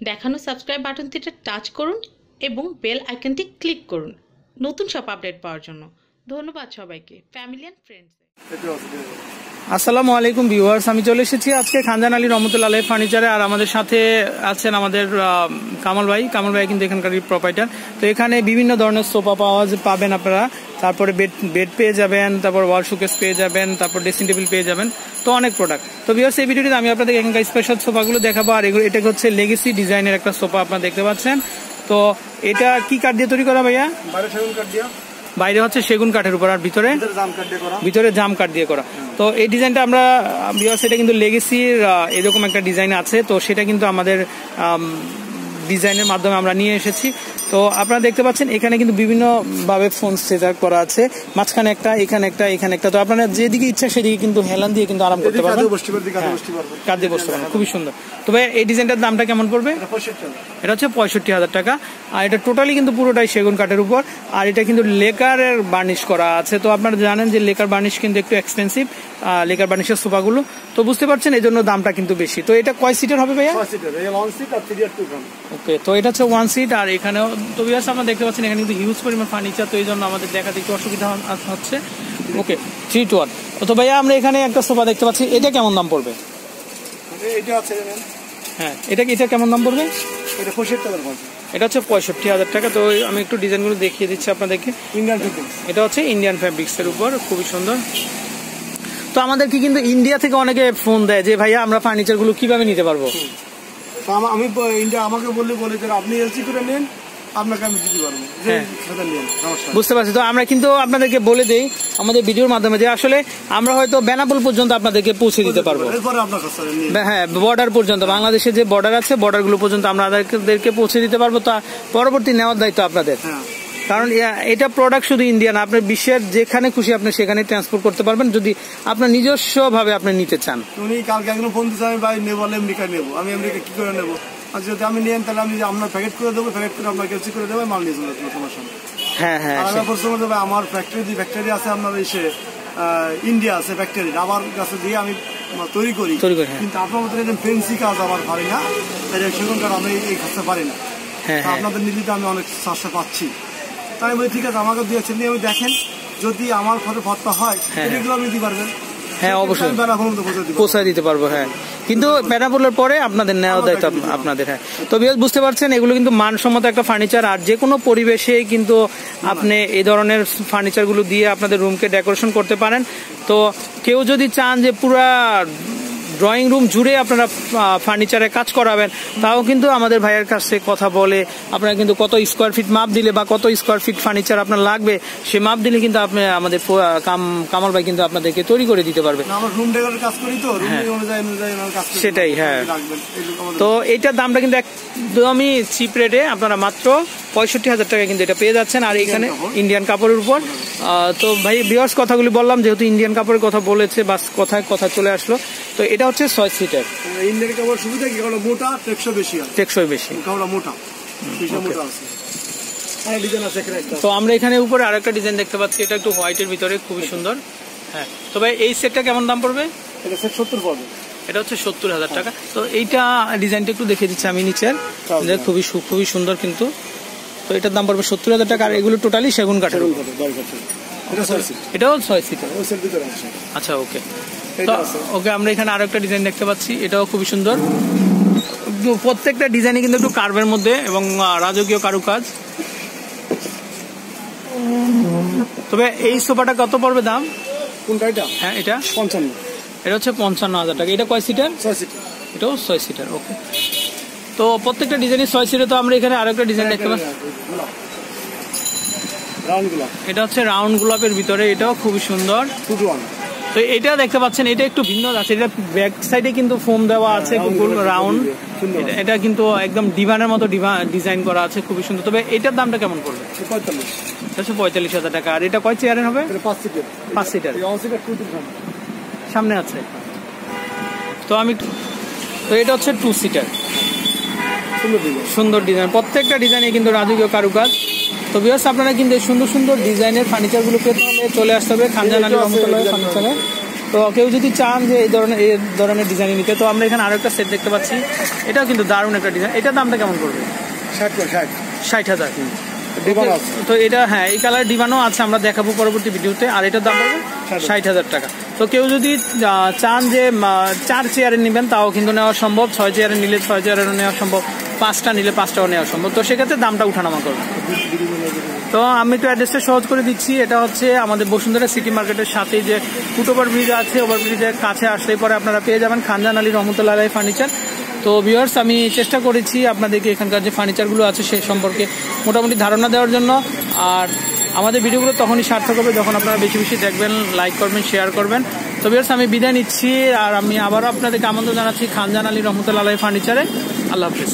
দেখানো subscribe বাটনটিতে touch করুন এবং বেল আইকনটি ক্লিক করুন। নতুন সব আপডেট পাওয়ার জন্য। ধন্যবাদ সবাইকে। ফ্যামিলি অ্যান্ড ফ্রেন্ডস আসসালামু আলাইকুম ভিউয়ার্স আমি চলে এসেছি আজকে খানজান আলী রহমতুল্লাহ ফার্নিচারে আর আমাদের সাথে আছেন আমাদের কামাল ভাই। কামাল ভাই কিন্তু এখানকার প্রোপাইটার তো এখানে বিভিন্ন ধরনের সোফা পাওয়া পাবেন আপনারা। তারপরে বেড বেড পেয়ে যাবেন তারপর ওয়াল শোকেস পেয়ে যাবেন তারপর ড্রেসিং টেবিল পেয়ে যাবেন। তো অনেক প্রোডাক্ট তো ভিউয়ার্স এই ভিডিওটিতে আমি আপনাদের এখানকার স্পেশাল সোফাগুলো দেখাবো আর এগুলো এটা হচ্ছে লেগেসি ডিজাইনের একটা সোফা আপনারা দেখতে পাচ্ছেন। তো এটা কি কাঠ দিয়ে তৈরি করা ভাইয়া? বাইরে হচ্ছে সেগুন কাঠের উপর আর ভিতরে? ভিতরে জাম কাঠ দিয়ে করা। ভিতরে জাম কাঠ দিয়ে করা। তো এই ডিজাইনটা আমরা বিকজ এটা কিন্তু লেগেসির এরকম একটা ডিজাইন আছে। তো সেটা কিন্তু আমাদের ডিজাইনের মাধ্যমে আমরা নিয়ে এসেছি। তো আপনারা দেখতে পাচ্ছেন এখানে কিন্তু বিভিন্ন ভাবে ফোন সেট করা আছে। মাঝখানে একটা এখানে একটা এখানে একটা। তো আপনারা যেদিকে ইচ্ছা সেদিকে কিন্তু হেলান দিয়ে কিন্তু আরাম করতে পারবেন। বসতে পারবে কাজে বসতে পারবেন। খুবই সুন্দর। তো তবে এই ডিজাইনটার দামটা কেমন পড়বে? এটা হচ্ছে পঁয়ষট্টি হাজার টাকা। আর এটা টোটালি কিন্তু পুরোটাই সেগুন কাঠের উপর। আর এটা কিন্তু লেকারের বার্নিশ করা আছে। তো আপনারা জানেন যে লেকার বার্নিশ কিন্তু একটু এক্সপেন্সিভ লেকার বার্নিশের সোফাগুলো। তো বুঝতে পারছেন এই জন্য দামটা কিন্তু বেশি। তো এটা কয় সিটের হবে ভাইয়া? ওকে তো এটা হচ্ছে ওয়ান সিট আর এখানেও তো বিয়াস আপনারা দেখতে পাচ্ছেন এখানে কিন্তু হিউজ পরিমাণ ফার্নিচার তো এই জন্য আমাদের দেখাতে একটু অসুবিধা হচ্ছে। ওকে থ্রি টু ওয়ান তো ভাইয়া আমরা এখানে একটা সোফা দেখতে পাচ্ছি। এটা কেমন দাম পড়বে? হ্যাঁ এটা এটা কেমন দাম পড়বে? এটা পঁয়ষট্টি হাজার এটা হচ্ছে পঁয়ষট্টি হাজার টাকা। তো আমি একটু ডিজাইনগুলো দেখিয়ে দিচ্ছি আপনাদেরকে। ইন্ডিয়ান ফিটিং এটা হচ্ছে ইন্ডিয়ান ফ্যাব্রিক্স এর উপর। খুবই সুন্দর। তো আমাদেরকে কিন্তু ইন্ডিয়া থেকে অনেকে ফোন দেয় যে ভাইয়া আমরা ফার্নিচারগুলো কীভাবে নিতে পারব? আমি ইন্ডিয়া আমাকে বললে বলে যে আপনি এলসি করে নেন আপনাকে আমি দিতে পারব। যে হ্যাঁ। বুঝতে পারছি। তো আমরা কিন্তু আপনাদেরকে বলে দেই আমাদের ভিডিওর মাধ্যমে যে আসলে আমরা হয়তো বেনাপোল পর্যন্ত আপনাদেরকে পৌঁছে দিতে পারব। হ্যাঁ বর্ডার পর্যন্ত বাংলাদেশে যে বর্ডার আছে বর্ডারগুলো পর্যন্ত আমরা আপনাদেরকে পৌঁছে দিতে পারব। তা পরবর্তী নেওয়ার দায়িত্ব আপনাদের। হ্যাঁ। কারণ এটা প্রোডাক্ট শুধু ইন্ডিয়া না আপনার বিশ্বের যেখানে খুশি আপনি সেখানে ট্রান্সপোর্ট করতে পারবেন। যদি আপনার নিজস্ব ভাবে আপনি নিতে চান। উনি কালকে একজন ফোন দিচ্ছে আমি ভাই নেব আমেরিকা নেব। আমি আমেরিকা কি করে নেব? আর যদি আমি নেন তাহলে আমি আপনার প্যাকেট করে দেবো প্যাকেট করে আপনার এলসি করে দেবো মাল নিয়ে চলে যাব সমস্যা নেই। হ্যাঁ হ্যাঁ আর আমার প্রশ্ন করতে আমার ফ্যাক্টরি যে ফ্যাক্টরি আছে আপনার এসে ইন্ডিয়া আছে ফ্যাক্টরি আমার কাছে দিয়ে আমি তৈরি করি। হ্যাঁ। কিন্তু আপনার মতো এরকম ফেন্সি কাজ আমার পারি না। সেরকম আমি এই কাজটা পারি না। হ্যাঁ হ্যাঁ। আপনাদের নিতে আমি অনেক সাশ্রয় পাচ্ছি। তাই বলি ঠিক আছে আমাকে দিয়েছে নিয়ে আমি দেখেন যদি আমার ফটো ফটটা হয়। এগুলো আপনি দিতে পারবেন। হ্যাঁ, অবশ্যই। পৌঁছায় দিতে পারব হ্যাঁ। কিন্তু বেনাপোলের পরে আপনাদের নেওয়া দায়িত্ব। আপনাদের হ্যাঁ তো বিয়াস বুঝতে পারছেন এগুলো কিন্তু মানসম্মত একটা ফার্নিচার আর যে কোনো পরিবেশে কিন্তু আপনি এই ধরনের ফার্নিচারগুলো দিয়ে আপনাদের রুমকে ডেকোরেশন করতে পারেন তো কেউ যদি চান যে পুরা ড্রয়িং রুম জুড়ে আপনারা ফার্নিচারে কাজ করাবেন। তাও কিন্তু আমাদের ভাইয়ের কাছে কথা বলে আপনারা কিন্তু কত স্কোয়ার ফিট মাপ দিলে বা কত স্কোয়ার ফিট ফার্নিচার আপনার লাগবে সে মাপ দিলে কিন্তু আপনি আমাদের কামাল ভাই কিন্তু আপনাদেরকে তৈরি করে দিতে পারবে। করি সেটাই, হ্যাঁ। তো এইটার দামটা কিন্তু একদমই চিপ রেটে আপনারা মাত্র পঁয়ষট্টি হাজার টাকা কিন্তু এটা পেয়ে যাচ্ছেন। আর এখানে ইন্ডিয়ান কাপড়ের উপর। তো ভাই বিয়ার্স কথাগুলি বললাম যেহেতু ইন্ডিয়ান কাপড়ের কথা বলেছে বাস কথায় কথা চলে আসলো। তো এটা হচ্ছে ছয় সিটের ইন্ডিয়ান কাপড় সুবিধা কি? মোটা টেকসই বেশি টেকসই বেশি। মোটা। মোটা আছে। তো আমরা এখানে উপরে আরেকটা ডিজাইন দেখতে পাচ্ছি। এটা একটু হোয়াইটের ভিতরে খুবই সুন্দর। হ্যাঁ। তো ভাই এই সেটটা কেমন দাম পড়বে? এটা সেট সত্তর পড়বে। এটা হচ্ছে সত্তর হাজার টাকা। তো এইটা ডিজাইনটা একটু দেখে দিচ্ছি আমি নিচের। খুবই খুবই সুন্দর কিন্তু। তো এটার দাম পড়বে সত্তর হাজার টাকা আর এগুলো টোটালি সেগুন কাঠের এটাও ছয় সিটের? আচ্ছা ওকে। ওকে আমরা এখানে আরও একটা ডিজাইন দেখতে পাচ্ছি। এটাও খুবই সুন্দর। প্রত্যেকটা ডিজাইনই কিন্তু একটু কার্ভের মধ্যে এবং রাজকীয় কারুকাজ। তবে এই সোফাটা কত পড়বে দাম? কোনটা এটা? হ্যাঁ এটা? পঞ্চান্ন। এটা হচ্ছে পঞ্চান্ন হাজার টাকা। এটা কয় সিটার? ছয় সিট এটাও ছয় সিটার ওকে। তো প্রত্যেকটা ডিজাইনের ছয় সিটার তো আমরা এখানে আরও একটা ডিজাইন দেখতে পাচ্ছি। এটা হচ্ছে রাউন্ড গোলাপের ভিতরে এটাও খুবই সুন্দর। তো এটা দেখতে পাচ্ছেন এটা একটু ভিন্ন আছে এটা ব্যাক সাইডে কিন্তু ফোম দেওয়া আছে রাউন্ড। এটা- কিন্তু একদম ডিভানের মতো ডিজাইন করা আছে খুবই সুন্দর। তবে এটার দামটা কেমন পড়বে? পঁয়তাল্লিশ। পঁয়তাল্লিশ হাজার টাকা। আর এটা কয় চেয়ারের হবে? পাঁচ সিটের। সামনে আছে। তো আমি তো এটা হচ্ছে টু সিটার সুন্দর ডিজাইন প্রত্যেকটা ডিজাইনে কিন্তু রাজকীয় কারুকাজ। তো বিয়াস আপনারা কিন্তু এই সুন্দর সুন্দর ডিজাইনের ফার্নিচারগুলো পেতে হলে চলে আসতে হবে খানজান আলী রহমতুল্লাহ ফার্নিচারে তো কেউ যদি চান যে এই ধরনের এই ধরনের ডিজাইন নিতে তো আমরা এখানে আরও একটা সেট দেখতে পাচ্ছি। এটাও কিন্তু দারুণ একটা ডিজাইন এটার দামটা কেমন করবে ষাট ষাট। ষাট হাজার। তো এটা হ্যাঁ এই কালার ডিমানও আছে আমরা দেখাবো পরবর্তী ভিডিওতে। আর এটার দাম পড়বে? ষাট। হাজার। টাকা। তো কেউ যদি চান যে চার চেয়ারের নেবেন তাও কিন্তু নেওয়া সম্ভব। ছয় চেয়ারের নিলে ছয় চেয়ারেরও নেওয়া সম্ভব। পাঁচটা নিলে পাঁচটাও নেওয়া সম্ভব। তো সেক্ষেত্রে দামটা উঠানামা করবে। তো আমি তো অ্যাড্রেসটা সহজ করে দিচ্ছি। এটা হচ্ছে আমাদের বসুন্ধরা সিটি মার্কেটের সাথে যে ফুট ওভার ব্রিজ আছে, ওভার ব্রিজের কাছে আসলেই পরে আপনারা পেয়ে যাবেন খানজান আলী রহমতুল্লাহ আলাই ফার্নিচার। তো ভিউয়ার্স, আমি চেষ্টা করেছি আপনাদেরকে এখানকার যে ফার্নিচারগুলো আছে সে সম্পর্কে মোটামুটি ধারণা দেওয়ার জন্য। আর আমাদের ভিডিওগুলো তখনই সার্থক হবে যখন আপনারা বেশি বেশি দেখবেন লাইক করবেন শেয়ার করবেন। তো ভিউয়ার্স, আমি বিদায় নিচ্ছি আর আমি আবারও আপনাদেরকে আমন্ত্রণ জানাচ্ছি খানজান আলী রহমতুল্লাহ আলাই ফার্নিচারে। আল্লাহ হাফিজ।